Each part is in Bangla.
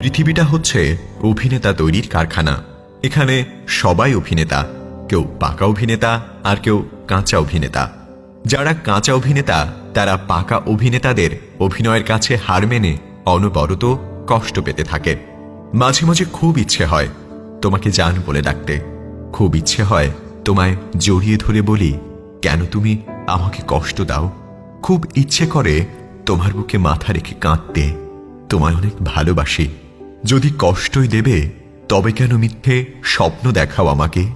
পৃথিবীটা হচ্ছে অভিনেতা তৈরির কারখানা। এখানে সবাই অভিনেতা, কেউ পাকা অভিনেতা আর কেউ কাঁচা অভিনেতা। যারা কাঁচা অভিনেতা, তারা পাকা অভিনেতাদের অভিনয়ের কাছে হার মেনে অনবরত কষ্ট পেতে থাকে। মাঝে মাঝে খুব ইচ্ছে হয় তোমাকে জান বলে ডাকতে। খুব ইচ্ছে হয় তোমায় জড়িয়ে ধরে বলি, কেন তুমি আমাকে কষ্ট দাও? খুব ইচ্ছে করে তোমার বুকে মাথা রেখে কাঁদতে তোমায় অনেক ভালোবাসি। যদি কষ্টই দেবে, তবে কেন মিথ্যে স্বপ্ন দেখাও আমাকে?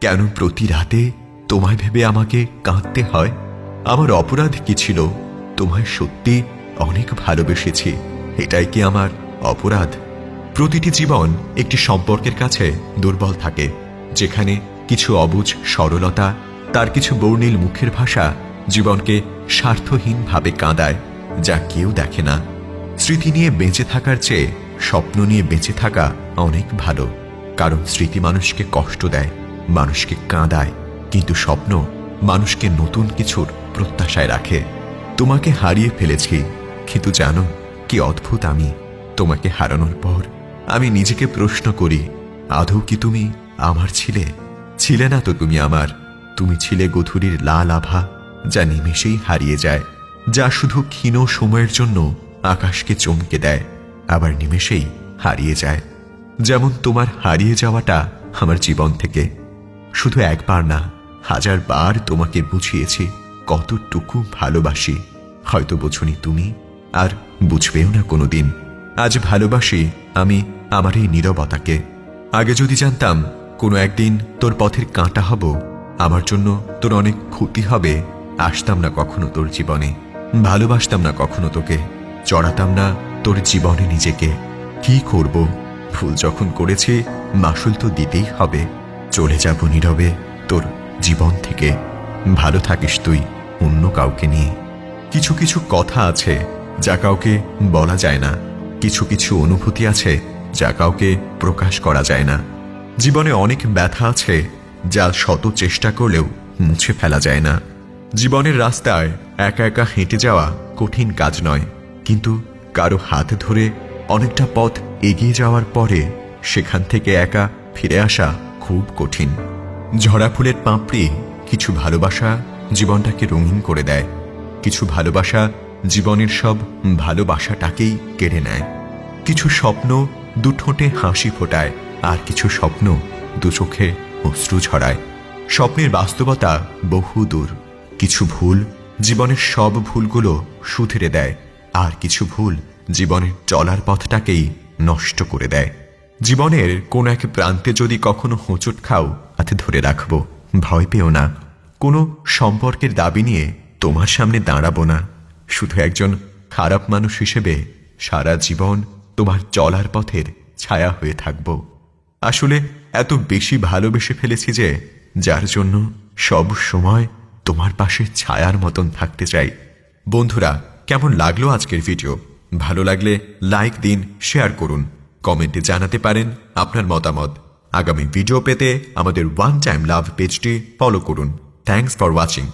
কেন প্রতি রাতে তোমায় ভেবে আমাকে কাঁদতে হয়? আমার অপরাধ কি ছিল? তোমায় সত্যি অনেক ভালোবেসেছি। এটাই কি আমার অপরাধ? প্রতিটি জীবন একটি সম্পর্কের কাছে দুর্বল থাকে, যেখানে কিছু অবুঝ সরলতা, তার কিছু বর্ণিল মুখের ভাষা জীবনকে স্বার্থহীনভাবে কাঁদায়, যা কেউ দেখে না। স্মৃতি নিয়ে বেঁচে থাকার চেয়ে স্বপ্ন নিয়ে বেঁচে থাকা অনেক ভালো। কারণ স্মৃতি মানুষকে কষ্ট দেয়, মানুষকে কাঁদায়, কিন্তু স্বপ্ন মানুষকে নতুন কিছুর প্রত্যাশায় রাখে। তোমাকে হারিয়ে ফেলেছি, কিন্তু জানো কি অদ্ভুত আমি তোমাকে হারানোর পর। আমি নিজেকে প্রশ্ন করি, আদৌ কি তুমি আমার ছিলে? ছিলে না তো তুমি আমার। তুমি ছিলে গধুরির লাল আভা, যা নিমেষেই হারিয়ে যায়, যা শুধু ক্ষীণ সময়ের জন্য আকাশকে চমকে দেয়। আবার নিমেষেই হারিয়ে যায়। যেমন তোমার হারিয়ে যাওয়াটা আমার জীবন থেকে। শুধু একবার না হাজার বার তোমাকে বুঝিয়েছি, কতটুকু ভালোবাসি। হয়তো বোঝনি তুমি, আর বুঝবেও না কোনোদিন। আজ ভালোবাসি আমি আমার এই নীরবতাকে। আগে যদি জানতাম, কোনো একদিন তোর পথের কাঁটা হব, আমার জন্য তোর অনেক ক্ষতি হবে, আসতাম না কখনো তোর জীবনে। ভালোবাসতাম না কখনো তোকে, চড়াতাম না তোর জীবনে নিজেকে কি করব? ভুল যখন করেছি, মাসুল তো দিতেই হবে। চলে যাব নীরবে তোর জীবন থেকে। ভালো থাকিস তুই, অন্য কাউকে নিয়ে। কিছু কিছু কথা আছে যা কাউকে বলা যায় না। কিছু কিছু অনুভূতি আছে যা কাউকে প্রকাশ করা যায় না। জীবনে অনেক ব্যথা আছে যা শত চেষ্টা করলেও মুছে ফেলা যায় না। জীবনের রাস্তায় একা একা হেঁটে যাওয়া কঠিন কাজ নয়, কিন্তু কারও হাত ধরে অনেকটা পথ এগিয়ে যাওয়ার পরে সেখান থেকে একা ফিরে আসা খুব কঠিন। ঝরা ফুলের পাঁপড়ি কিছু ভালোবাসা জীবনটাকে রঙিন করে দেয়। কিছু ভালোবাসা জীবনের সব ভালোবাসাটাকেই কেড়ে নেয়। কিছু স্বপ্ন দু ঠোঁটে হাসি ফোটায় আর কিছু স্বপ্ন দু চোখে অশ্রু ছড়ায়। স্বপ্নের বাস্তবতা বহু দূর কিছু ভুল জীবনের সব ভুলগুলো শুধরে দেয়। আর কিছু ভুল জীবনের চলার পথটাকেই নষ্ট করে দেয়। জীবনের কোন এক প্রান্তে যদি কখনো হোঁচট খাও, হাতে ধরে রাখব। ভয় পেও না। কোনো সম্পর্কের দাবি নিয়ে তোমার সামনে দাঁড়াবো না। শুধু একজন খারাপ মানুষ হিসেবে সারা জীবন তোমার চলার পথের ছায়া হয়ে থাকব। আসলে এত বেশি ভালোবেসে ফেলেছি যে, যার জন্য সব সময় তোমার পাশে ছায়ার মতন থাকতে চাই। বন্ধুরা কেমন লাগল আজকের ভিডিও? ভালো লাগলে লাইক দিন, শেয়ার করুন। কমেন্টে জানাতে পারেন আপনার মতামত। আগামী ভিডিও পেতে আমাদের ওয়ান টাইম লাভ পেজটি ফলো করুন। Thanks for watching